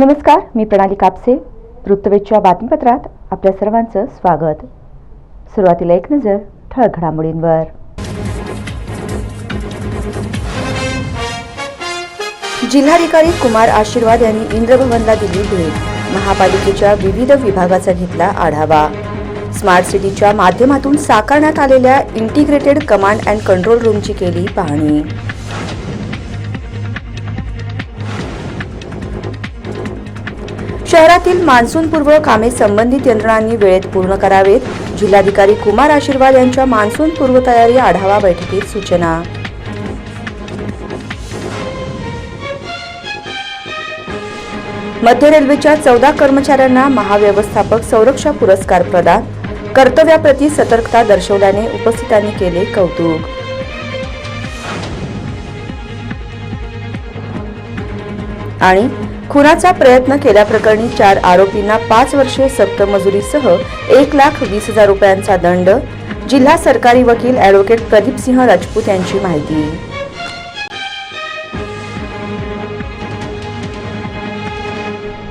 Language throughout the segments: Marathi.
नमस्कार मी प्रणाली कापसे. वृत्तवेधच्या बातमीपत्रात आपल्या सर्वांचं स्वागत. सुरुवातीला एक नजर ठळक घडामोडींवर. जिल्हाधिकारी कुमार आशीर्वाद यांनी इंद्रभवनला दिली भेट. महापालिकेच्या विविध विभागाचा घेतला आढावा. स्मार्ट सिटीच्या माध्यमातून साकारण्यात आलेल्या इंटिग्रेटेड कमांड अँड कंट्रोल रूमची केली पाहणी. शहरातील मान्सूनपूर्व कामे संबंधित यंत्रणांनी वेळेत पूर्ण करावेत. जिल्हाधिकारी कुमार आशीर्वाद यांच्या मान्सून पूर्वतयारी आढावा बैठकीत सूचना. मध्य रेल्वेच्या चौदा कर्मचाऱ्यांना महाव्यवस्थापक संरक्षा पुरस्कार प्रदान. कर्तव्याप्रती सतर्कता दर्शवल्याने उपस्थितांनी केले कौतुक. आणि खुनाचा प्रयत्न केल्याप्रकरणी चार आरोपींना पाच वर्षे सक्त मजुरीसह एक लाख वीस हजार रुपयांचा दंड. जिल्हा सरकारी वकील ॲडव्होकेट प्रदीप सिंह राजपूत यांची माहिती.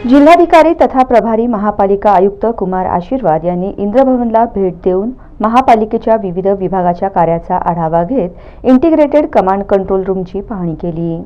जिल्हाधिकारी तथा प्रभारी महापालिका आयुक्त कुमार आशीर्वाद यांनी इंद्रभवनला भेट देऊन महापालिकेच्या विविध विभागाच्या कार्याचा आढावा घेत इंटिग्रेटेड कमांड कंट्रोल रूमची पाहणी केली.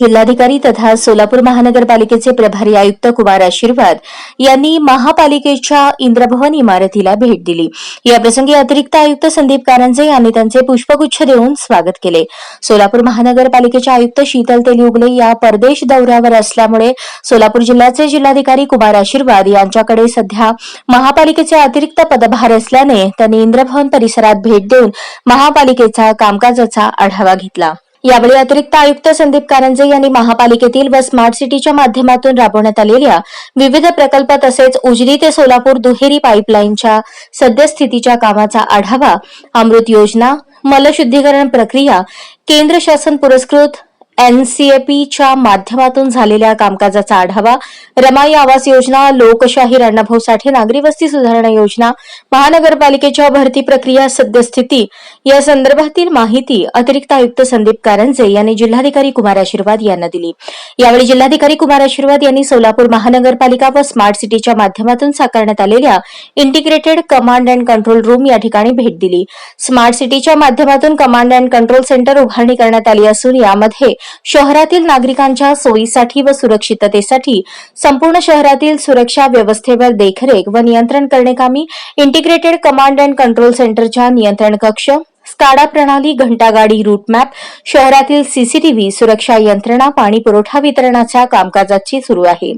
जिल्हाधिकारी तथा सोलापूर महानगरपालिकेचे प्रभारी आयुक्त कुमार आशीर्वाद यांनी महापालिकेच्या इंद्रभवन इमारतीला भेट दिली. याप्रसंगी अतिरिक्त आयुक्त संदीप कारंजे यांनी त्यांचे पुष्पगुच्छ देऊन स्वागत केले. सोलापूर महानगरपालिकेच्या आयुक्त शीतल तेलियुगले या परदेश दौऱ्यावर असल्यामुळे सोलापूर जिल्ह्याचे जिल्हाधिकारी कुमार आशीर्वाद यांच्याकडे सध्या महापालिकेचे अतिरिक्त पदभार असल्याने त्यांनी इंद्रभवन परिसरात भेट देऊन महापालिकेचा कामकाजाचा आढावा घेतला. यावेळी अतिरिक्त आयुक्त संदीप कारंजे यांनी महापालिकेतील व स्मार्ट सिटीच्या माध्यमातून राबवण्यात आलेल्या विविध प्रकल्प तसेच उजनी ते सोलापूर दुहेरी पाईपलाईनच्या सद्यस्थितीच्या कामाचा आढावा अमृत योजना मलशुद्धीकरण प्रक्रिया केंद्र शासन पुरस्कृत एनसीएपीच्या माध्यमातून झालेल्या कामकाजाचा आढावा रमाई आवास योजना लोकशाही अण्णाभाऊ साठे नागरी वस्ती सुधारणा योजना महानगरपालिकेच्या भरती प्रक्रिया सद्यस्थिती या संदर्भातील माहिती अतिरिक्त आयुक्त संदीप कारंजे यांनी जिल्हाधिकारी कुमार आशीर्वाद यांना दिली. यावेळी जिल्हाधिकारी कुमार आशीर्वाद यांनी सोलापूर महानगरपालिका व स्मार्ट सिटीच्या माध्यमातून साकारण्यात आलेल्या integrated command and control room या ठिकाणी भेट दिली. स्मार्ट सिटीच्या माध्यमातून कमांड अँड कंट्रोल सेंटर उभारणी करण्यात आली असून यामध्ये शहरातील नागरिकांच्या सोयीसाठी व सुरक्षिततेसाठी संपूर्ण शहरातील सुरक्षा व्यवस्थेवर देखरेख व नियंत्रण करणे कामी इंटिग्रेटेड कमांड अँड कंट्रोल सेंटरच्या नियंत्रण कक्ष स्काडा प्रणाली घंटागाडी रूट मॅप शहरातील सीसीटीव्ही सुरक्षा यंत्रणा पाणी पुरवठा वितरणाच्या कामकाजाची सुरू आहे.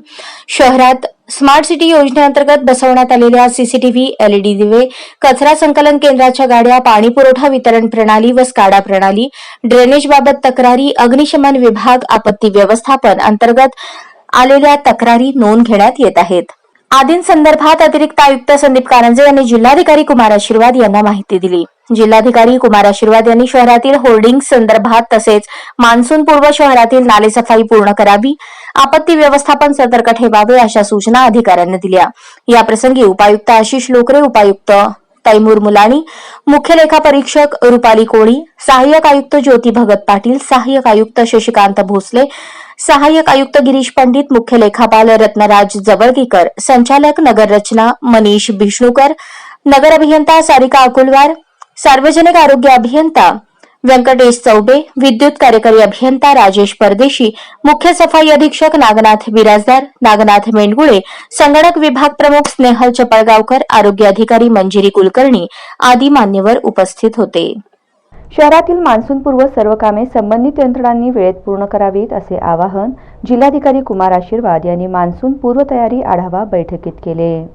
शहरात स्मार्ट सिटी योजनेअंतर्गत बसवण्यात आलेल्या सीसीटीव्ही एलईडी दिवे कचरा संकलन केंद्राच्या गाड्या पाणी पुरवठा वितरण प्रणाली व स्काडा प्रणाली ड्रेनेजबाबत तक्रारी अग्निशमन विभाग आपत्ती व्यवस्थापन अंतर्गत आलेल्या तक्रारी नोंद घेण्यात येत आहेत. आदींसंदर्भात अतिरिक्त आयुक्त संदीप कारंजे यांनी जिल्हाधिकारी कुमार आशीर्वाद यांना माहिती दिली. जिल्हाधिकारी कुमार आशीर्वाद यांनी शहरातील होर्डिंग संदर्भात तसेच मान्सून पूर्व शहरातील नालेसफाई पूर्ण करावी आपत्ती व्यवस्थापन सतर्क ठेवावे अशा सूचना अधिकाऱ्यांनी दिल्या. याप्रसंगी उपायुक्त आशिष लोकरे उपायुक्त तैमूर मुलानी मुख्य लेखा परीक्षक रुपाली कोळी सहाय्यक आयुक्त ज्योती भगत पाटील सहाय्यक आयुक्त शशिकांत भोसले सहाय्यक आयुक्त गिरीश पंडित मुख्य लेखापाल रत्नराज जवळगीकर संचालक नगररचना मनीष भिष्णुकर नगर अभियंता सारिका अकुलवार सार्वजनिक आरोग्य अभियंता व्यंकटेश चौबे विद्युत कार्यकारी अभियंता राजेश परदेशी मुख्य सफाई अधीक्षक नागनाथ बिराजदार नागनाथ मेंडगुळे संगणक विभाग प्रमुख स्नेहल चपळगावकर आरोग्य अधिकारी मंजिरी कुलकर्णी आदी मान्यवर उपस्थित होते. शहरातील मान्सूनपूर्व सर्व कामे संबंधित यंत्रणांनी वेळेत पूर्ण करावीत असे आवाहन जिल्हाधिकारी कुमार आशीर्वाद यांनी मान्सून पूर्वतयारी आढावा बैठकीत केले.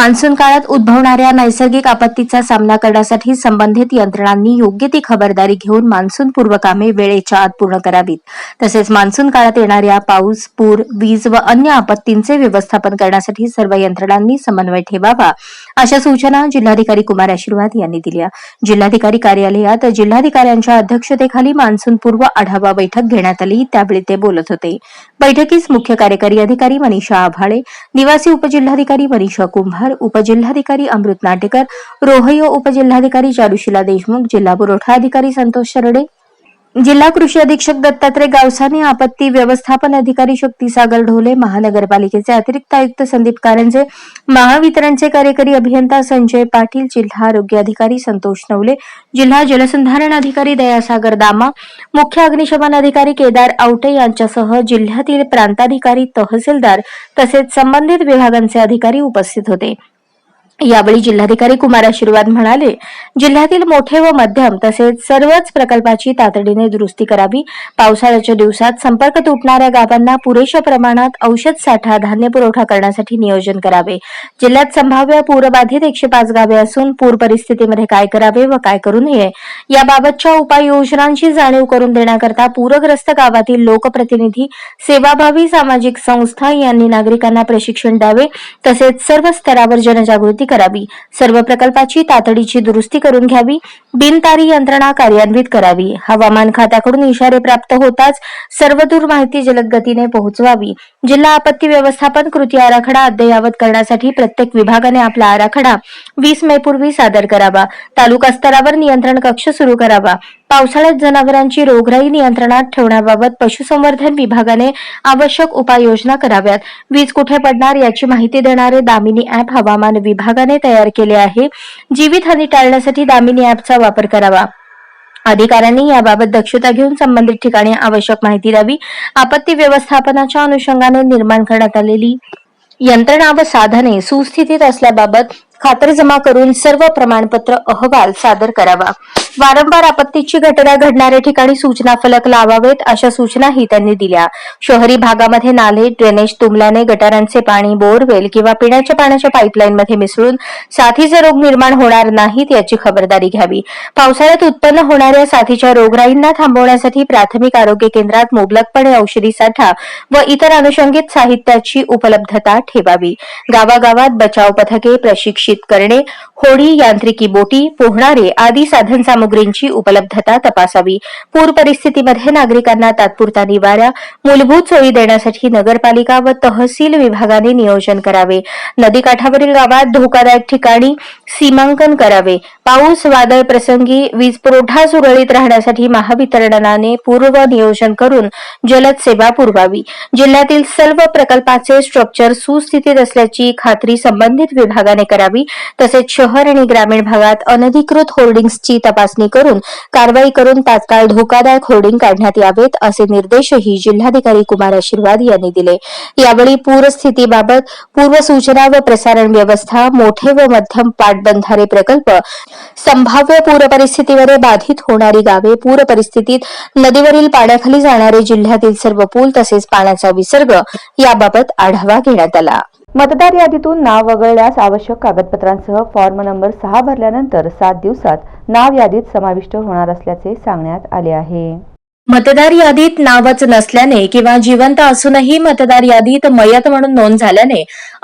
मान्सून काळात उद्भवणाऱ्या नैसर्गिक आपत्तीचा सामना करण्यासाठी संबंधित यंत्रणांनी योग्य ती खबरदारी घेऊन मान्सून पूर्व कामे वेळेच्या आत पूर्ण करावीत. तसेच मान्सून काळात येणाऱ्या पाऊस पूर वीज व अन्य आपत्तींचे व्यवस्थापन करण्यासाठी सर्व यंत्रणांनी समन्वय ठेवावा अशा सूचना जिल्हाधिकारी कुमार आशीर्वाद यांनी दिल्या. जिल्हाधिकारी कार्यालयात जिल्हाधिकाऱ्यांच्या अध्यक्षतेखाली मान्सून पूर्व आढावा बैठक घेण्यात आली त्यावेळी ते बोलत होते. बैठकीस मुख्य कार्यकारी अधिकारी मनीषा आभाळे निवासी उपजिल्हाधिकारी मनीषा कुंभार उपजिल्हाधिकारी अमृत नाटेकर रोहयो उपजिल्हाधिकारी चारुशिला देशमुख जिल्हा पुरवठा अधिकारी संतोष शरडे जिल्हा कृषी अधीक्षक दत्तात्रय गावसाने आपत्ती व्यवस्थापन अधिकारी शक्तीसागर ढोले महानगरपालिकेचे अतिरिक्त आयुक्त संदीप कारंजे महावितरणचे कार्यकारी अभियंता संजय पाटील जिल्हा आरोग्य अधिकारी संतोष नवले जिल्हा जलसंधारण अधिकारी दयासागर दामा मुख्य अग्निशमन अधिकारी केदार आवटे यांच्यासह जिल्ह्यातील प्रांताधिकारी तहसीलदार तसेच संबंधित विभागांचे अधिकारी उपस्थित होते. यावेळी जिल्हाधिकारी कुमार आशीर्वाद म्हणाले जिल्ह्यातील मोठे व मध्यम तसेच सर्वच प्रकल्पाची तातडीने दुरुस्ती करावी. पावसाळ्याच्या दिवसात संपर्क तुटणाऱ्या गावांना पुरेशा प्रमाणात औषध साठा धान्य पुरवठा करण्यासाठी नियोजन करावे. जिल्ह्यात संभाव्य पूरबाधित एकशे पाच गावे असून पूर परिस्थितीमध्ये काय करावे व काय करू नये याबाबतच्या उपाययोजनांची जाणीव करून देण्याकरता पूरग्रस्त गावातील लोकप्रतिनिधी सेवाभावी सामाजिक संस्था यांनी नागरिकांना प्रशिक्षण द्यावे. तसेच सर्व स्तरावर जनजागृती करावी. सर्व प्रकल्पाची तातडीची दुरुस्ती करून घ्यावी. बिनतारी यंत्रणा कार्यान्वित करावी. हवामान खात्याकडून इशारे प्राप्त होताच सर्वदूर माहिती जलद गतीने पोहोचवावी. जिल्हा आपत्ती व्यवस्थापन कृती आराखडा अद्ययावत करण्यासाठी प्रत्येक विभागाने आपला आराखडा वीस मे पूर्वी सादर करावा. तालुका स्तरावर नियंत्रण कक्ष सुरू करावा. पावसाळ्यात जनावरांची रोगराई नियंत्रणात ठेवण्याबाबत पशुसंवर्धन विभागाने आवश्यक उपाययोजना कराव्यात. वीज कुठे पडणार याची माहिती देणारे दामिनी ॲप हवामान विभागाने तयार केले आहे. जीवितहानी टाळण्यासाठी दामिनी अॅपचा वापर करावा. अधिकाऱ्यांनी याबाबत दक्षता घेऊन संबंधित ठिकाणी आवश्यक माहिती द्यावी. आपत्ती व्यवस्थापनाच्या अनुषंगाने निर्माण करण्यात आलेली यंत्रणा व साधने सुस्थितीत असल्याबाबत खातरजमा करून सर्व प्रमाणपत्र अहवाल सादर करावा. वारंवार आपत्तीची घटना घडणाऱ्या ठिकाणी सूचना फलक लावावेत अशा सूचनाही त्यांनी दिल्या. शहरी भागामध्ये नाले ड्रेनेज तुंबल्याने गटारांचे पाणी बोरवेल किंवा पिण्याच्या पाण्याच्या पाईपलाईनमध्ये मिसळून साथीचे रोग निर्माण होणार नाहीत याची खबरदारी घ्यावी. पावसाळ्यात उत्पन्न होणाऱ्या साथीच्या रोगराईंना थांबवण्यासाठी प्राथमिक आरोग्य केंद्रात मुबलकपणे औषधी साठा व इतर अनुषंगिक साहित्याची उपलब्धता ठेवावी. गावागावात बचाव पथके प्रशिक्षित करणे होडी यांत्रिकी बोटी पोहणारे आदी सामुग्रींची उपलब्धता तपासावी. पूर परिस्थितीमध्ये नागरिकांना तात्पुरता निवारा मूलभूत सोयी देण्यासाठी नगरपालिका व तहसील विभागाने नियोजन करावे. नदीकाठावरील गावात धोकादायक ठिकाणी सीमांकन करावे. पाऊस वादळ प्रसंगी वीज पुरवठा सुरळीत राहण्यासाठी महावितरणाने पूर्व नियोजन करून जलद सेवा पुरवावी. जिल्ह्यातील सर्व प्रकल्पाचे स्ट्रक्चर सुस्थितीत असल्याची खात्री संबंधित विभागाने करावी तसेच शहर आणि ग्रामीण भागात अनधिकृत होर्डिंग्सची तपासणी करून कारवाई करून तात्काळ धोकादायक होर्डिंग काढण्यात यावेत असे निर्देशही जिल्हाधिकारी कुमार आशीर्वाद यांनी दिले. यावेळी पूरस्थितीबाबत पूर्वसूचना व प्रसारण व्यवस्था मोठे व मध्यम पाटबंधारे प्रकल्प संभाव्य पूर परिस्थितीमध्ये बाधित होणारी गावे पूर परिस्थितीत नदीवरील पाण्याखाली जाणारे जिल्ह्यातील सर्व पूल तसेच पाण्याचा विसर्ग याबाबत आढावा घेण्यात आला. मतदार यादीतून नाव वगळल्यास आवश्यक कागदपत्रांसह फॉर्म नंबर सहा भरल्यानंतर सात दिवसात नाव यादीत समाविष्ट होणार असल्याचे सांगण्यात आले आहे. मतदार यादीत नावच नसल्याने किंवा जिवंत असूनही मतदार यादीत मयत म्हणून नोंद झाल्याने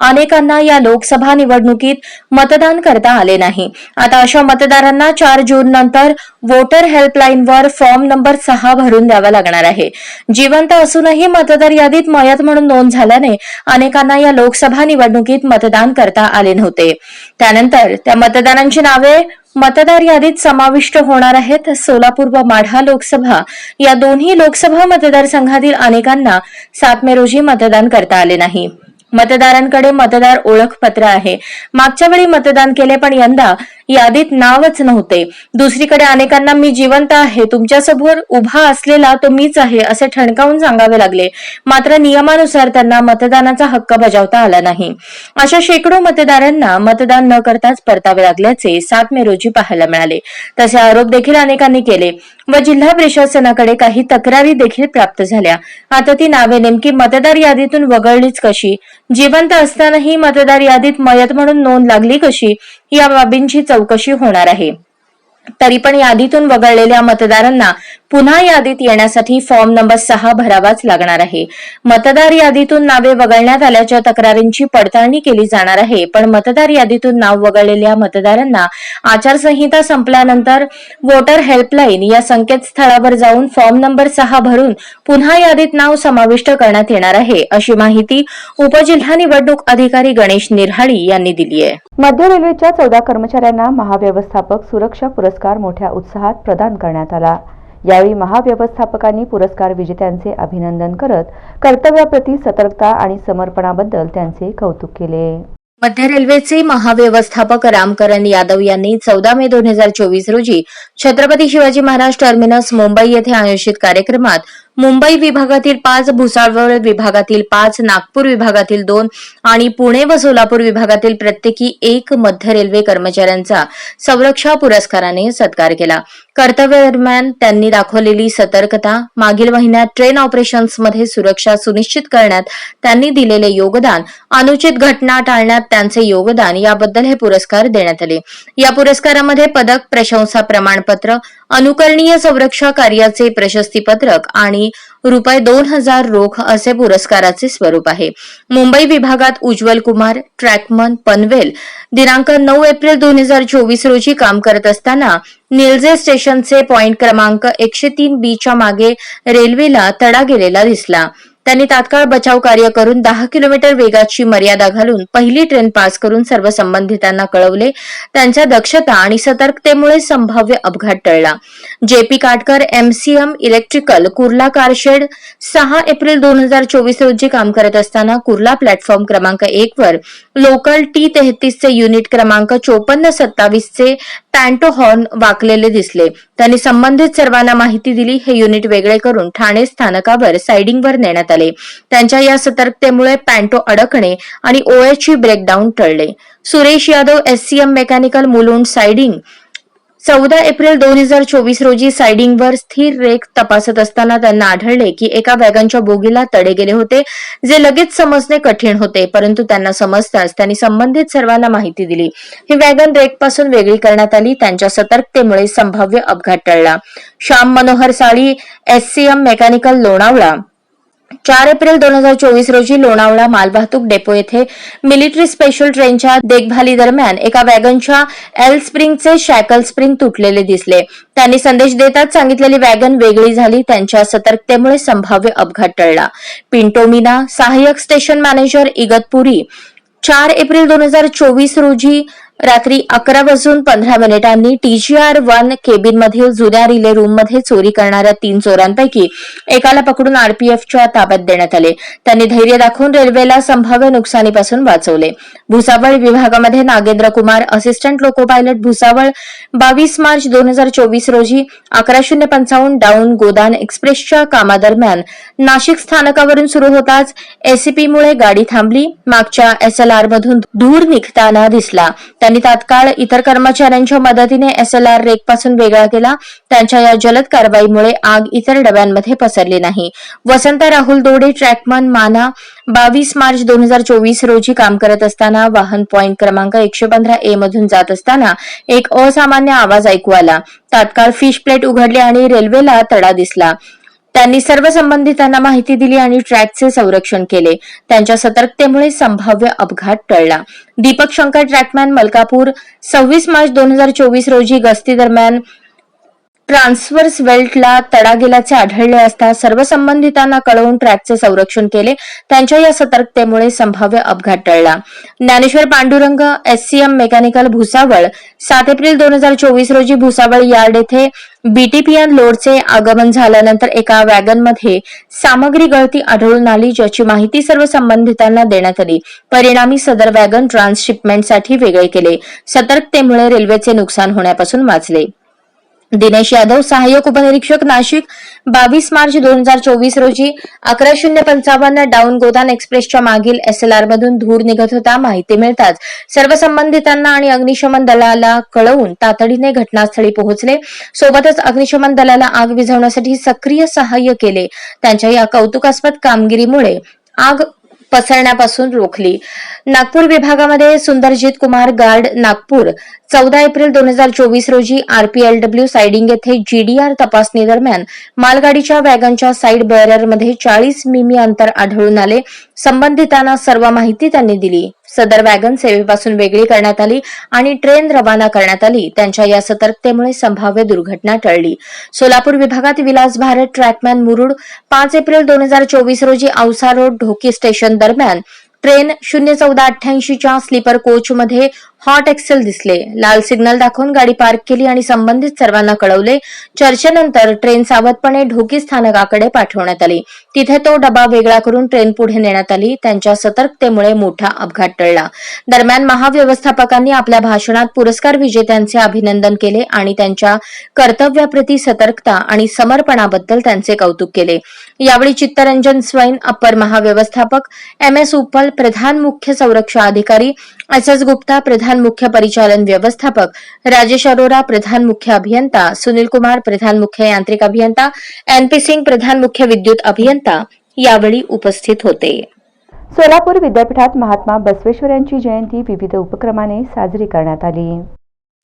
अनेकांना या लोकसभा निवडणुकीत मतदान करता आले नाही. आता अशा मतदारांना चार जून नंतर वोटर हेल्पलाईनवर फॉर्म नंबर सहा भरून द्यावा लागणार आहे. जिवंत असूनही मतदार यादीत मयत म्हणून नोंद झाल्याने अनेकांना या लोकसभा निवडणुकीत मतदान करता आले नव्हते. त्यानंतर त्या मतदारांची नावे मतदार यादीत समाविष्ट होणार आहेत सोलापूर व माढा लोकसभा. या दोन्ही लोकसभा मतदारसंघातील अनेकांना सात मे रोजी मतदान करता आले नाही. मतदारांकडे मतदार ओळखपत्र आहे. मागच्या वेळी मतदान केले पण यंदा यादीत नावच नव्हते. दुसरीकडे अनेकांना मी जिवंत आहे तुमच्यासमोर उभा असलेला तो मीच आहे असे ठणकावून सांगावे लागले. मात्र नियमानुसार त्यांना मतदानाचा हक्क बजावता आला नाही. अशा शेकडो मतदारांना मतदान न करताच परतावे लागल्याचे सात मे रोजी पाहायला मिळाले. तसे आरोप देखील अनेकांनी केले व जिल्हा प्रशासनाकडे काही तक्रारी देखील प्राप्त झाल्या. आता ती नावे नेमकी मतदार यादीतून वगळलीच कशी? जिवंत असतानाही मतदार यादीत मयत म्हणून नोंद लागली कशी? या बाबींची चौकशी होणार आहे. तरी पण यादीतून वगळलेल्या मतदारांना पुन्हा यादीत येण्यासाठी फॉर्म नंबर सहा भरावाच लागणार आहे. मतदार यादीतून नावे वगळण्यात आल्याच्या तक्रारींची पडताळणी केली जाणार आहे. पण मतदार यादीतून नाव वगळलेल्या मतदारांना आचारसंहिता संपल्यानंतर वोटर हेल्पलाईन या संकेतस्थळावर जाऊन फॉर्म नंबर सहा भरून पुन्हा यादीत नाव समाविष्ट करण्यात येणार आहे अशी माहिती उपजिल्हा निवडणूक अधिकारी गणेश निरहाळी यांनी दिली आहे. मध्य रेल्वेच्या चौदा कर्मचाऱ्यांना महाव्यवस्थापक सुरक्षा पुरस्कार मोठ्या उत्साहात प्रदान करण्यात आला. यावेळी महाव्यवस्थापकांनी पुरस्कार विजेत्यांचे अभिनंदन करत कर्तव्याप्रती सतर्कता आणि समर्पणाबद्दल त्यांचे कौतुक केले. मध्य रेल्वेचे महाव्यवस्थापक रामकरण यादव यांनी चौदा मे दोन हजार चोवीस रोजी छत्रपती शिवाजी महाराज टर्मिनस मुंबई येथे आयोजित कार्यक्रमात मुंबई विभागातील पाच भुसावळ विभागातील पाच नागपूर विभागातील दोन आणि पुणे व सोलापूर विभागातील प्रत्येकी एक मध्य रेल्वे कर्मचाऱ्यांचा संरक्षा पुरस्काराने सत्कार केला. कर्तव्यादरम्यान त्यांनी दाखवलेली सतर्कता मागील महिन्यात ट्रेन ऑपरेशन्समध्ये सुरक्षा सुनिश्चित करण्यात त्यांनी दिलेले योगदान अनुचित घटना टाळण्यात त्यांचे योगदान याबद्दल हे पुरस्कार देण्यात आले. या पुरस्कारामध्ये पदक प्रशंसा प्रमाणपत्र अनुकरणीय संरक्षा कार्याचे प्रशस्तीपत्रक आणि रुपये दोन हजार रोख असे पुरस्काराचे स्वरूप आहे. मुंबई विभागात उज्ज्वल कुमार ट्रॅकमन पनवेल दिनांक नऊ एप्रिल दोन हजार चोवीस रोजी काम करत असताना निलजे स्टेशनचे पॉइंट क्रमांक एकशे तीन बी च्या मागे रेल्वेला तडा गेलेला दिसला. त्यांनी तात्काळ बचाव कार्य करून दहा किलोमीटर वेगाची मर्यादा घालून पहिली ट्रेन पास करून सर्व संबंधितांना कळवले. त्यांच्या दक्षता आणि सतर्कतेमुळे संभाव्य अपघात टळला. JP Katkar MCM electrical Kurla car shed सहा एप्रिल दोन हजार चोवीस रोजी काम करत असताना कुर्ला प्लॅटफॉर्म क्रमांक एक वर लोकल टी तेहतीसचे युनिट क्रमांक चोपन्न सत्तावीसचे पॅन्टोहॉर्न वाकलेले दिसले. त्यांनी संबंधित सर्वांना माहिती दिली हे युनिट वेगळे करून ठाणे स्थानकावर सायडिंगवर नेण्यात आले. त्यांच्या या सतर्कतेमुळे पॅन्टो अडकणे आणि ओएचची breakdown टळले. Suresh Yadav SCM mechanical Mulund siding चौदा एप्रिल दोन हजार चोवीस रोजी सायडिंगवर स्थिर रेख तपासत असताना त्यांना आढळले की एका वॅगनच्या बोगीला तडे गेले होते जे लगेच समजणे कठीण होते परंतु त्यांना समजताच त्यांनी संबंधित सर्वांना माहिती दिली. ही वॅगन रेखपासून वेगळी करण्यात आली त्यांच्या सतर्कतेमुळे संभाव्य अपघात टळला. Shyam Manohar Sali SCM mechanical Lonavala. चार एप्रिल दोन हजार चोवीस रोजी लोणावळा मालवाहतूक डेपो येथे मिलिटरी स्पेशल ट्रेनच्या देखभाली दरम्यान एका वॅगनच्या एल स्प्रिंगचे शॅकल स्प्रिंग तुटलेले दिसले. त्यांनी संदेश देताच सांगितलेली वॅगन वेगळी झाली त्यांच्या सतर्कतेमुळे संभाव्य अपघात टळला. पिंटोमिना सहाय्यक स्टेशन मॅनेजर इगतपुरी चार एप्रिल दोन हजार चोवीस रोजी रात्री अकरा वाजून पंधरा मिनिटांनी टीजीआर वन केबिन मधील जुन्या रिले रूममध्ये चोरी करणाऱ्या तीन चोरांपैकी एकाला पकडून आरपीएफच्या ताब्यात देण्यात आले. त्यांनी धैर्य दाखवून रेल्वेला संभाव्य नुकसानीपासून वाचवले. भुसावळ विभागामध्ये Nagendra Kumar assistant loco pilot Bhusawal बावीस मार्च दोन हजार चोवीस रोजी अकरा शून्य पंचावन्न डाऊन गोदान एक्सप्रेसच्या कामादरम्यान नाशिक स्थानकावरून सुरू होताच एसीपीमुळे गाडी थांबली. मागच्या एसएलआर मधून धूर निघताना दिसला. त्यांनी तात्काळ इतर कर्मचाऱ्यांच्या मदतीने एसएलआर रेकपासून वेगळा केला. त्यांच्या या जलद कारवाईमुळे आग इतर डब्यांमध्ये पसरली नाही. वसंत राहुल दोडे ट्रॅकमन माना बावीस मार्च दोन हजार चोवीस रोजी काम करत असताना वाहन पॉइंट क्रमांक एकशे पंधरा ए मधून जात असताना एक असामान्य आवाज ऐकू आला. तात्काळ फिश प्लेट उघडली आणि रेल्वेला तडा दिसला. त्यांनी सर्व संबंधितांना माहिती दिली आणि ट्रॅकचे संरक्षण केले. त्यांच्या सतर्कतेमुळे संभाव्य अपघात टळला. दीपक शंकर ट्रॅकमॅन मलकापूर सव्वीस मार्च दोन हजार चोवीस रोजी गस्ती दरम्यान ट्रान्सवर्स बेल्टला तडा गेल्याचे आढळले असता सर्व संबंधितांना कळवून ट्रॅकचे संरक्षण केले. त्यांच्या या सतर्कतेमुळे संभाव्य अपघात टळला. ज्ञानेश्वर पांडुरंग एससीएम मेकॅनिकल भुसावळ सात एप्रिल दोन हजार चोवीस रोजी भुसावळ यार्ड येथे बीटीपीएन लोडचे आगमन झाल्यानंतर एका वॅगनमध्ये सामग्री गळती आढळून आली ज्याची माहिती सर्व संबंधितांना देण्यात आली. परिणामी सदर वॅगन ट्रान्सशिपमेंटसाठी वेगळे केले. सतर्कतेमुळे रेल्वेचे नुकसान होण्यापासून वाचले. दिनेश यादव सहाय्यक उपनिरीक्षक नाशिक बावीस मार्च दोन हजार चोवीस रोजी अकरा शून्य पंचावन्न डाऊन गोदान एक्सप्रेसच्या मागील एस एल आर मधून धूर निघत होता. माहिती मिळताच सर्व संबंधितांना आणि अग्निशमन दलाला कळवून तातडीने घटनास्थळी पोहोचले. सोबतच अग्निशमन दलाला आग विझवण्यासाठी सक्रिय सहाय्य केले. त्यांच्या या कौतुकास्पद कामगिरीमुळे आग पसरण्यापासून रोखली. नागपूर विभागामध्ये सुंदरजीत कुमार गार्ड नागपूर. चौदा एप्रिल दोन हजार चोवीस रोजी आरपीएलडब्ल्यू सायडिंग येथे जीडीआर तपासणी दरम्यान मालगाडीच्या वॅगनच्या साईड बेअरमध्ये चाळीस मिमी अंतर आढळून आले. संबंधितांना सर्व माहिती त्यांनी दिली. सदर वॅगन सेवेपासून वेगळी करण्यात आली आणि ट्रेन रवाना करण्यात आली. त्यांच्या या सतर्कतेमुळे संभाव्य दुर्घटना टळली. सोलापूर विभागात विलास भारत ट्रॅकमॅन मुरुड पाच एप्रिल दोन हजार चोवीस रोजी औसा रोड ढोकी स्टेशन दरम्यान ट्रेन शून्य चौदा अठ्ठ्याऐंशीच्या स्लीपर कोचमध्ये हॉट एक्सेल दिसले. लाल सिग्नल दाखवून गाडी पार्क केली आणि संबंधित सर्वांना कळवले. चर्चेनंतर ट्रेन सावधपणे ढोकी स्थानकाकडे पाठवण्यात आली. तिथे तो डबा वेगळा करून ट्रेन पुढे नेण्यात आली. त्यांच्या सतर्कतेमुळे मोठा अपघात टळला. दरम्यान महाव्यवस्थापकांनी आपल्या भाषणात पुरस्कार विजेत्यांचे अभिनंदन केले आणि त्यांच्या कर्तव्याप्रती सतर्कता आणि समर्पणाबद्दल त्यांचे कौतुक केले. यावेळी चित्तरंजन स्वैन अप्पर महाव्यवस्थापक एम एस उप्पल प्रधान मुख्य संरक्षण अधिकारी एस एस गुप्ता प्रधान मुख्य परिचालन व्यवस्थापक राजेश अरोरा प्रधान मुख्य अभियंता सुनील कुमार प्रधान मुख्य यांत्रिक अभियंता एन पी सिंग प्रधान मुख्य विद्युत अभियंता यावेळी उपस्थित होते. सोलापूर विद्यापीठात महात्मा बसवेश्वर यांची जयंती विविध उपक्रमाने साजरी करण्यात आली.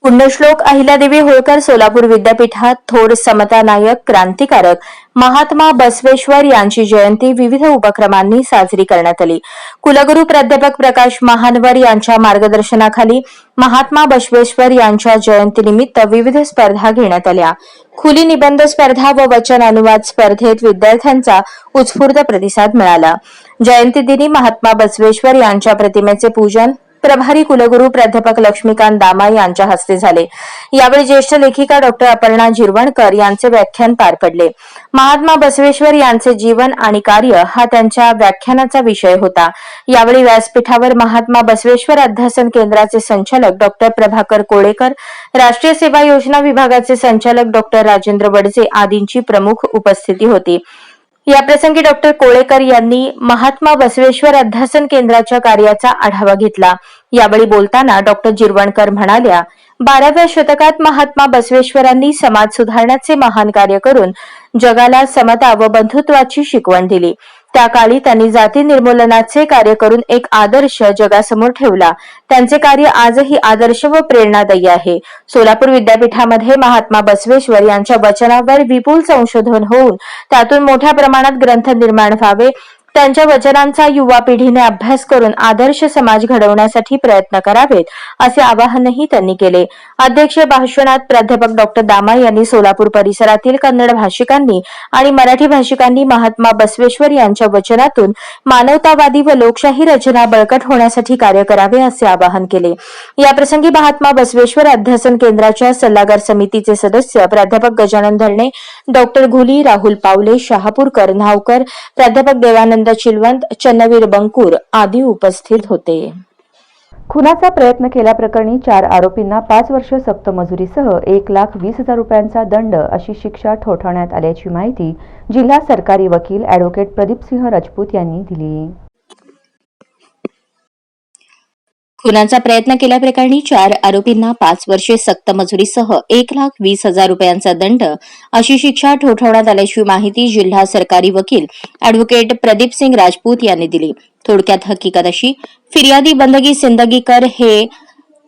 पुण्यश्लोक अहिल्यादेवी होळकर सोलापूर विद्यापीठात थोर समता नायक क्रांतिकारक महात्मा बसवेश्वर यांची जयंती विविध उपक्रमांनी साजरी करण्यात आली. कुलगुरू प्राध्यापक प्रकाश महानवर यांच्या मार्गदर्शनाखाली महात्मा बसवेश्वर यांच्या जयंतीनिमित्त विविध स्पर्धा घेण्यात आल्या. खुली निबंध स्पर्धा व वचन अनुवाद स्पर्धेत विद्यार्थ्यांचा उत्स्फूर्त प्रतिसाद मिळाला. जयंतीदिनी महात्मा बसवेश्वर यांच्या प्रतिमेचे पूजन प्रभारी कुलगुरू प्राध्यापक लक्ष्मीकांत दामा यांच्या हस्ते झाले. यावेळी ज्येष्ठ लेखिका डॉक्टर अपर्णा झिरवणकर यांचे व्याख्यान पार पडले. महात्मा बसवेश्वर यांचे जीवन आणि कार्य हा त्यांच्या व्याख्यानाचा विषय होता. यावेळी व्यासपीठावर महात्मा बसवेश्वर अध्यासन केंद्राचे संचालक डॉक्टर प्रभाकर कोळेकर राष्ट्रीय सेवा योजना विभागाचे संचालक डॉक्टर राजेंद्र वडजे आदींची प्रमुख उपस्थिती होती. याप्रसंगी डॉक्टर कोळेकर यांनी महात्मा बसवेश्वर अध्यासन केंद्राच्या कार्याचा आढावा घेतला. यावेळी बोलताना डॉक्टर जिरवणकर म्हणाल्या बाराव्या शतकात महात्मा बसवेश्वरांनी समाज सुधारण्याचे महान कार्य करून जगाला समता व बंधुत्वाची शिकवण दिली. त्या काळी त्यांनी जाती निर्मूलनाचे कार्य करून एक आदर्श जगासमोर ठेवला. त्यांचे कार्य आजही आदर्श व प्रेरणादायी आहे. सोलापूर विद्यापीठामध्ये महात्मा बसवेश्वर यांच्या वचनावर विपुल संशोधन होऊन त्यातून मोठ्या प्रमाणात ग्रंथ निर्माण व्हावे. त्यांच्या वचनांचा युवा पिढीने अभ्यास करून आदर्श समाज घडवण्यासाठी प्रयत्न करावेत असे आवाहनही त्यांनी केले. अध्यक्ष भाषणात प्राध्यापक डॉक्टर दामा यांनी सोलापूर परिसरातील कन्नड भाषिकांनी आणि मराठी भाषिकांनी महात्मा बसवेश्वर यांच्या वचनातून मानवतावादी व लोकशाही रचना बळकट होण्यासाठी कार्य करावे असे आवाहन केले. याप्रसंगी महात्मा बसवेश्वर अध्यासन केंद्राच्या सल्लागार समितीचे सदस्य प्राध्यापक गजानन धरणे डॉक्टर घुली राहुल पावले शहापूरकर न्हावकर प्राध्यापक देवानंद चिलवंत चन्नवीर बंकूर आदी उपस्थित होते. खुनाचा प्रयत्न केल्याप्रकरणी चार आरोपींना पाच वर्ष सक्त मजुरीसह एक लाख वीस हजार रुपयांचा दंड अशी शिक्षा ठोठावण्यात आल्याची माहिती जिल्हा सरकारी वकील अॅडव्होकेट प्रदीपसिंह राजपूत यांनी दिली. खुनाचा प्रयत्न केल्याप्रकरणी चार आरोपींना पाच वर्षे सक्त मजुरीसह एक लाख वीस हजार रुपयांचा दंड अशी शिक्षा ठोठवण्यात आल्याची माहिती जिल्हा सरकारी वकील अॅडव्होकेट प्रदीप सिंग राजपूत यांनी दिली. थोडक्यात हकीकत अशी फिर्यादी बंदगी सिंदगीकर हे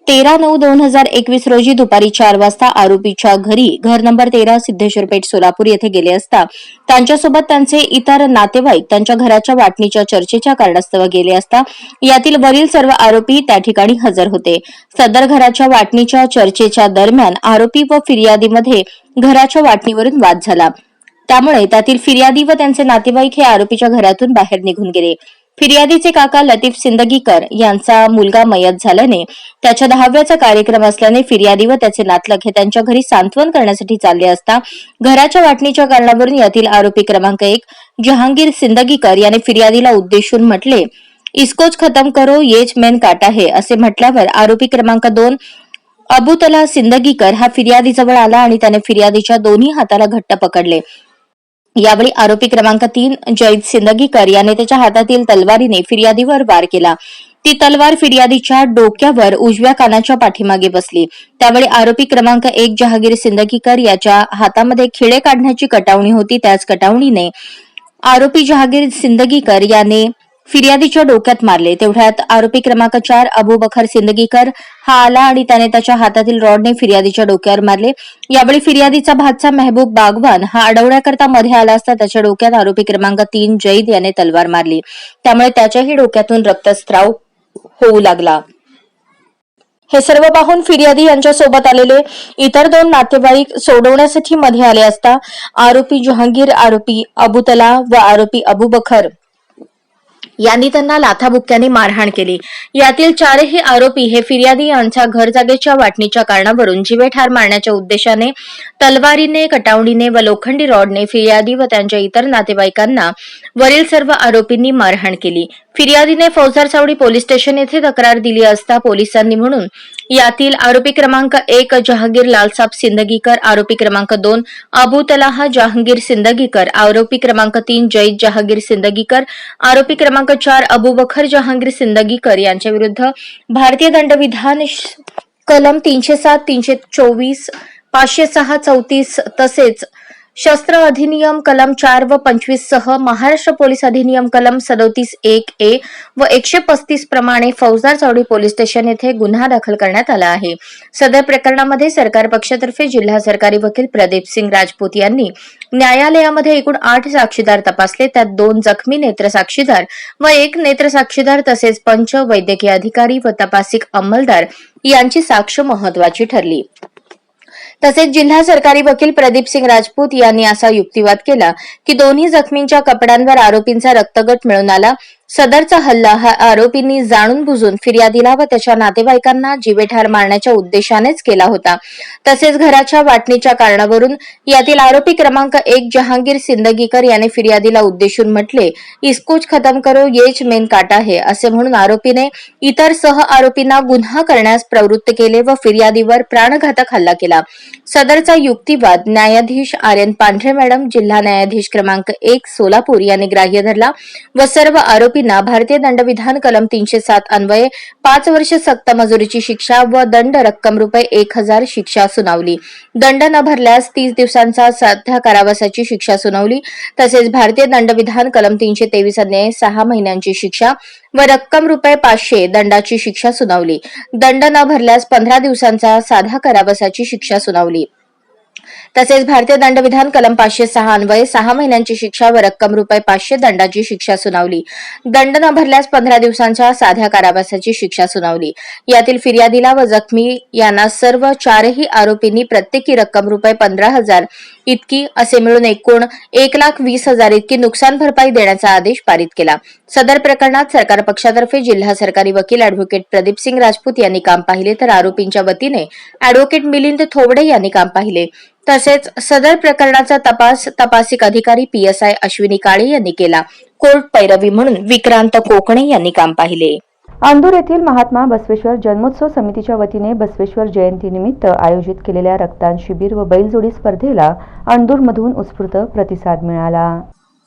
तेरा नऊ दोन हजार एकवीस रोजी दुपारी चार वाजता आरोपीच्या घरी घर नंबर तेरा सिद्धेश्वर पेठ सोलापूर येथे गेले असता त्यांच्यासोबत त्यांचे इतर नातेवाईक त्यांच्या घराच्या वाटणीच्या चर्चेच्या कारणास्तव गेले असता यातील वरील सर्व आरोपी त्या ठिकाणी हजर होते. सदर घराच्या वाटणीच्या चर्चेच्या दरम्यान आरोपी व फिर्यादीमध्ये घराच्या वाटणीवरून वाद झाला. त्यामुळे त्यातील फिर्यादी व त्यांचे नातेवाईक हे आरोपीच्या घरातून बाहेर निघून गेले. फिर्यादीचे काका लतीफ सिंदगीकर यांचा मुलगा मयत झाल्याने त्याच्या दहाव्याचा कार्यक्रम असल्याने फिर्यादी व त्याचे नातलग हे त्यांच्या घरी सांत्वन करण्यासाठी चालले असता घराच्या वाटणीच्या कारणावरून यातील आरोपी क्रमांक एक जहांगीर सिंदगीकर याने फिर्यादीला उद्देशून म्हटले इस्कोच खतम करो येच मेन काटा हे असे म्हटल्यावर आरोपी क्रमांक दोन अबुतला सिंदगीकर हा फिर्यादीजवळ आला आणि त्याने फिर्यादीच्या दोन्ही हाताला घट्ट पकडले. यावेळी आरोपी क्रमांक तीन जैद सिंदगीकर याने त्याच्या हातातील तलवारीने फिर्यादीवर वार केला. ती तलवार फिर्यादीच्या डोक्यावर उजव्या कानाच्या पाठीमागे बसली. त्यावेळी आरोपी क्रमांक एक जहागीर सिंदगीकर याच्या हातामध्ये खिळे काढण्याची कटावणी होती. त्याच कटावणीने आरोपी जहागीर सिंदगीकर याने फिर्यादीच्या डोक्यात मारले. तेवढ्यात आरोपी क्रमांक चार अबू बखर सिंदगीकर हा आला आणि त्याने त्याच्या हातातील रॉडने फिर्यादीच्या डोक्यावर मारले. यावेळी फिर्यादीचा भातचा मेहबूब बागवान हा अडवण्याकरता मध्ये आला असता त्याच्या डोक्यात आरोपी क्रमांक तीन जैद याने तलवार मारली. त्यामुळे त्याच्याही डोक्यातून रक्तस्त्राव होऊ लागला. हे सर्व पाहून फिर्यादी यांच्या सोबत आलेले इतर दोन नातेवाईक सोडवण्यासाठी मध्ये आले असता आरोपी जहांगीर आरोपी अबुतला व आरोपी अबू बखर यांनी त्यांना लाथाबुक्क्याने मारहाण केली. यातील चारही आरोपी हे फिर्यादी यांच्या घरजागेच्या वाटणीच्या कारणावरून जीवे ठार मारण्याच्या उद्देशाने तलवारीने कटावणीने व लोखंडी रॉडने फिर्यादी व त्यांच्या इतर नातेवाईकांना वरील सर्व आरोपींनी मारहाण केली. फिर्यादीने फौजदार चावडी पोलीस स्टेशन येथे तक्रार दिली असता पोलिसांनी म्हणून यातील आरोपी क्रमांक एक जहांगीर लालसाब सिंदगीकर आरोपी क्रमांक दोन अबू तलाहा जहांगीर सिंदगीकर आरोपी क्रमांक तीन जैद जहांगीर सिंदगीकर आरोपी क्रमांक चार अबू बखर जहांगीर सिंदगीकर यांच्या विरुद्ध भारतीय दंडविधान कलम तीनशे सात तीनशे चोवीस पाचशे सहा चौतीस तसेच शस्त्र अधिनियम कलम चार व पंचवीस सह महाराष्ट्र पोलीस अधिनियम कलम सदोतीस एक ए व एकशे पस्तीस प्रमाणे फौजदार चौडी पोलीस स्टेशन येथे गुन्हा दाखल करण्यात आला आहे. सदर प्रकरणामध्ये सरकार पक्षातर्फे जिल्हा सरकारी वकील प्रदीप सिंग राजपूत यांनी न्यायालयामध्ये एकूण आठ साक्षीदार तपासले. त्यात दोन जखमी नेत्र साक्षीदार व एक नेत्र साक्षीदार तसेच पंच वैद्यकीय अधिकारी व तपासिक अंमलदार यांची साक्ष महत्वाची ठरली. तसेच जिल्हा सरकारी वकील प्रदीप सिंग राजपूत यांनी असा युक्तिवाद केला की दोन्ही जखमींच्या कपड्यांवर आरोपींचा रक्तगट मिळून आला. सदरचा हल्ला हा आरोपींनी जाणून बुजून फिर्यादीला व त्याच्या नातेवाईकांना जीवेठार मारण्याच्या उद्देशानेच केला होता. तसेच घराच्या वाटणीच्या कारणावरून यातील आरोपी क्रमांक एक जहांगीर सिंदगीकर याने फिर्यादीला उद्देशून म्हटले इस्कुच खतम करो येच मेन काटा आहे असे म्हणून आरोपीने इतर सह आरोपींना गुन्हा करण्यास प्रवृत्त केले व फिर्यादीवर प्राणघातक हल्ला केला. सदरचा युक्तिवाद न्यायाधीश आर एन पांढरे मॅडम जिल्हा न्यायाधीश क्रमांक एक सोलापूर यांनी ग्राह्य धरला व सर्व आरोपी आरोपींना भारतीय दंडविधान कलम तीनशे सात अन्वये पाच वर्ष सक्त मजुरीची शिक्षा व दंड रक्कम रुपये एक हजार शिक्षा सुनावली. दंड न भरल्यास तीस दिवसांचा साध्या कारावासाची शिक्षा सुनावली. तसेच भारतीय दंडविधान कलम तीनशे तेवीस अन्वये सहा महिन्यांची शिक्षा व रक्कम रुपये पाचशे दंडाची शिक्षा सुनावली. दंड न भरल्यास पंधरा दिवसांचा साधा कारावासाची शिक्षा सुनावली. तसेच भारतीय दंडविधान कलम पाचशे सहा अन्वये सहा महिन्यांची शिक्षा व रक्कम रुपये पाचशे दंडाची शिक्षा सुनावली. दंड न भरल्यास पंधरा दिवसांच्या साध्या कारावासाची शिक्षा सुनावली. यातील फिर्यादीला व जखमी यांना सर्व चारही आरोपींनी प्रत्येकी रक्कम रुपये पंधरा हजार इतकी असे मिळून एकूण एक लाख वीस हजार इतकी नुकसान भरपाई देण्याचा आदेश पारित केला. सदर प्रकरणात सरकार पक्षातर्फे जिल्हा सरकारी वकील अॅडव्होकेट प्रदीप सिंग राजपूत यांनी काम पाहिले तर आरोपींच्या वतीने अॅडव्होकेट मिलिंद थोबडे यांनी काम पाहिले. तसेच सदर प्रकरणाचा तपास तपासिक अधिकारी P S I Ashwini Kale यांनी केला. कोर्ट पैरवी म्हणून विक्रांत कोकणे यांनी काम पाहिले. अंदूर येथील महात्मा बसवेश्वर जन्मोत्सव समितीच्या वतीने बसवेश्वर जयंतीनिमित्त आयोजित केलेल्या रक्तदान शिबिर व बैलजोडी स्पर्धेला अंदूरमधून उत्स्फूर्त प्रतिसाद मिळाला.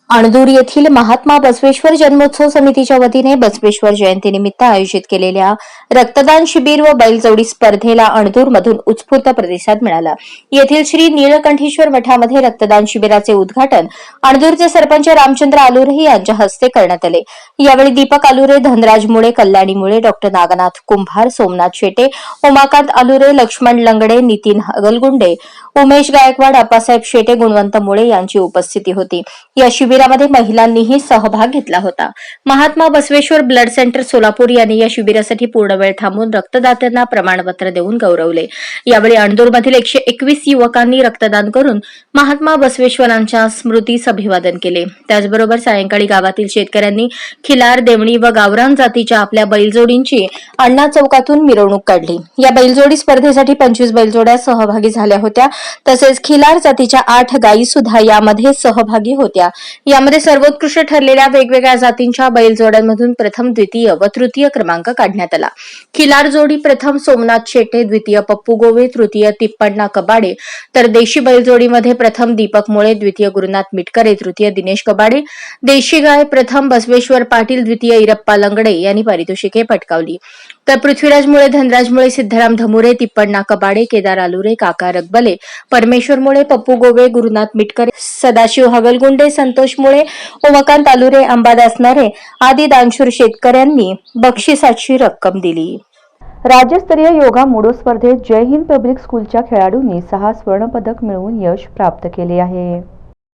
अणदूर येथील महात्मा बसवेश्वर जन्मोत्सव समितीच्या वतीने बसवेश्वर जयंतीनिमित्त आयोजित केलेल्या रक्तदान शिबिर व बैलजोडी स्पर्धेला अणदूर मधून उत्स्फूर्त प्रतिसाद मिळाला. येथील श्री नीलकंठेश्वर मठामध्ये रक्तदान शिबिराचे उद्घाटन अणदूरचे सरपंच रामचंद्र आलुरे यांच्या हस्ते करण्यात आले. यावेळी दीपक आलुरे धनराज मुळे कल्याणी मुळे डॉक्टर नागनाथ कुंभार सोमनाथ शेटे उमाकांत आलुरे लक्ष्मण लंगडे नितीन हगलगुंडे उमेश गायकवाड अप्पासाहेब शेटे गुणवंत मुळे यांची उपस्थिती होती. या शिबिरामध्ये महिलांनीही सहभाग घेतला होता. महात्मा बसवेश्वर ब्लड सेंटर सोलापूर यांनी या शिबिरासाठी पूर्ण वेळ थांबून रक्तदात्यांना प्रमाणपत्र देऊन गौरवले. यावेळी अणदूरमधील एकशे एकवीस युवकांनी रक्तदान करून महात्मा बसवेश्वरांच्या स्मृतीस अभिवादन केले. त्याचबरोबर सायंकाळी गावातील शेतकऱ्यांनी खिलार देवणी व गावरान जातीच्या आपल्या बैलजोडींची अण्णा चौकातून मिरवणूक काढली. या बैलजोडी स्पर्धेसाठी पंचवीस बैलजोड्या सहभागी झाल्या होत्या. तसेच खिलार जातीच्या आठ गायी सुद्धा यामध्ये सहभागी होत्या. यामध्ये सर्वोत्कृष्ट ठरलेल्या वेगवेगळ्या जातींच्या बैलजोड्यांमधून प्रथम द्वितीय व तृतीय क्रमांक काढण्यात आला. खिलार जोडी प्रथम सोमनाथ शेटे द्वितीय पप्पू गोवे तृतीय तिप्पण्णा कबाडे तर देशी बैलजोडीमध्ये प्रथम दीपक मुळे द्वितीय गुरुनाथ मिटकरे तृतीय दिनेश कबाडे देशी गाय प्रथम बसवेश्वर पाटील द्वितीय इरप्पा लंगडे यांनी पारितोषिके पटकावली. तर पृथ्वीराज मुळे धनराज मुळे सिद्धराम धमुरे तिप्पण्णा कबाडे केदार आलुरे काका रगबले परमेश्वर मुळे पप्पू गोवे गुरुनाथ मिटकरे सदाशिव हगलगुंडे संतोष मुळे उमाकांत आलुरे अंबादास नरे आदी दानशूर शेतकऱ्यांनी बक्षिसाची रक्कम दिली. राज्यस्तरीय योगा मोडो स्पर्धेत जय हिंद पब्लिक स्कूलच्या खेळाडूंनी सहा स्वर्णपदक मिळवून यश प्राप्त केले आहे.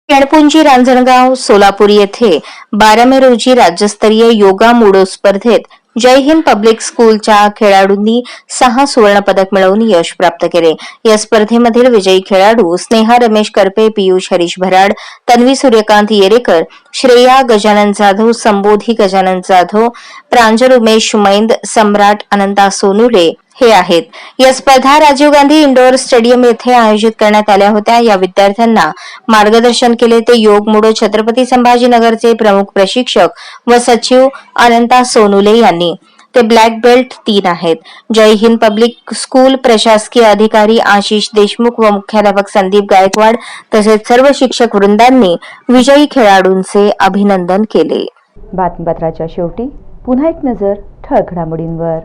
केणपुंजी रांजणगाव सोलापूर येथे बारा मे रोजी राज्यस्तरीय योगा मोडो स्पर्धेत जय हिंद पब्लिक स्कूलच्या खेळाडूंनी सहा सुवर्ण पदक मिळवून यश प्राप्त केले. या स्पर्धेमधील विजयी खेळाडू स्नेहा रमेश करपे पियुष हरीश भराड तन्वी सूर्यकांत येरेकर श्रेया गजानन जाधव संबोधी गजानन जाधव प्रांजल उमेश मैंद सम्राट अनंता सोनुले हे आहेत. या स्पर्धा राजीव गांधी इंडोर स्टेडियम येथे आयोजित करण्यात आल्या होत्या. या विद्यार्थ्यांना मार्गदर्शन केले ते योग मुडो छत्रपती संभाजीनगरचे प्रमुख प्रशिक्षक व सचिव अनंता सोनुले यांनी. ते ब्लॅक बेल्ट तीन आहेत. जय हिंद पब्लिक स्कूल प्रशासकीय अधिकारी आशिष देशमुख व मुख्याध्यापक संदीप गायकवाड तसेच सर्व शिक्षक वृंदांनी विजयी खेळाडूंचे अभिनंदन केले. बातमीपत्राच्या शेवटी पुन्हा एक नजर ठळक घडामोडींवर.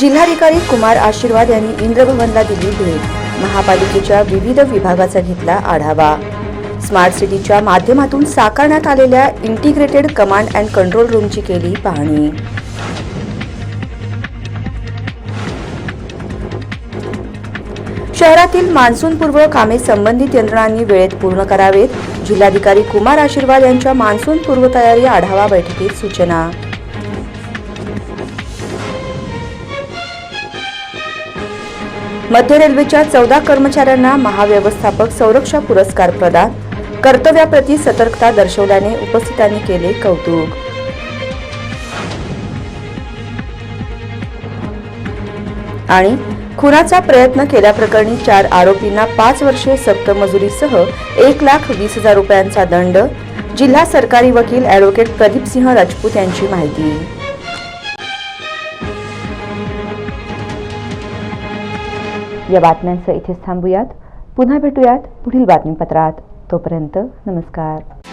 जिल्हाधिकारी कुमार आशीर्वाद यांनी इंद्रभवनला दिली भेट. महापालिकेच्या विविध विभागाचा घेतला आढावा. स्मार्ट सिटीच्या माध्यमातून साकारण्यात आलेल्या इंटिग्रेटेड कमांड अँड कंट्रोल रूमची केली पाहणी. शहरातील मान्सूनपूर्व कामे संबंधित यंत्रणांनी वेळेत पूर्ण करावेत. जिल्हाधिकारी कुमार आशीर्वाद यांच्या मान्सून पूर्वतयारी आढावा बैठकीत सूचना मध्य रेल्वेच्या चौदा कर्मचाऱ्यांना महाव्यवस्थापक संरक्षा पुरस्कार प्रदान. कर्तव्याप्रती सतर्कता दर्शवल्याने उपस्थितांनी केले कौतुक. आणि खुनाचा प्रयत्न केल्याप्रकरणी चार आरोपींना पाच वर्षे सक्तमजुरीसह एक लाख वीस हजार रुपयांचा दंड. जिल्हा सरकारी वकील ॲडव्होकेट प्रदीपसिंह राजपूत यांची माहिती. या बातम्यांचं इथेच थांबूयात. पुन्हा भेटूयात पुढील बातमीपत्रात. तोपर्यंत नमस्कार.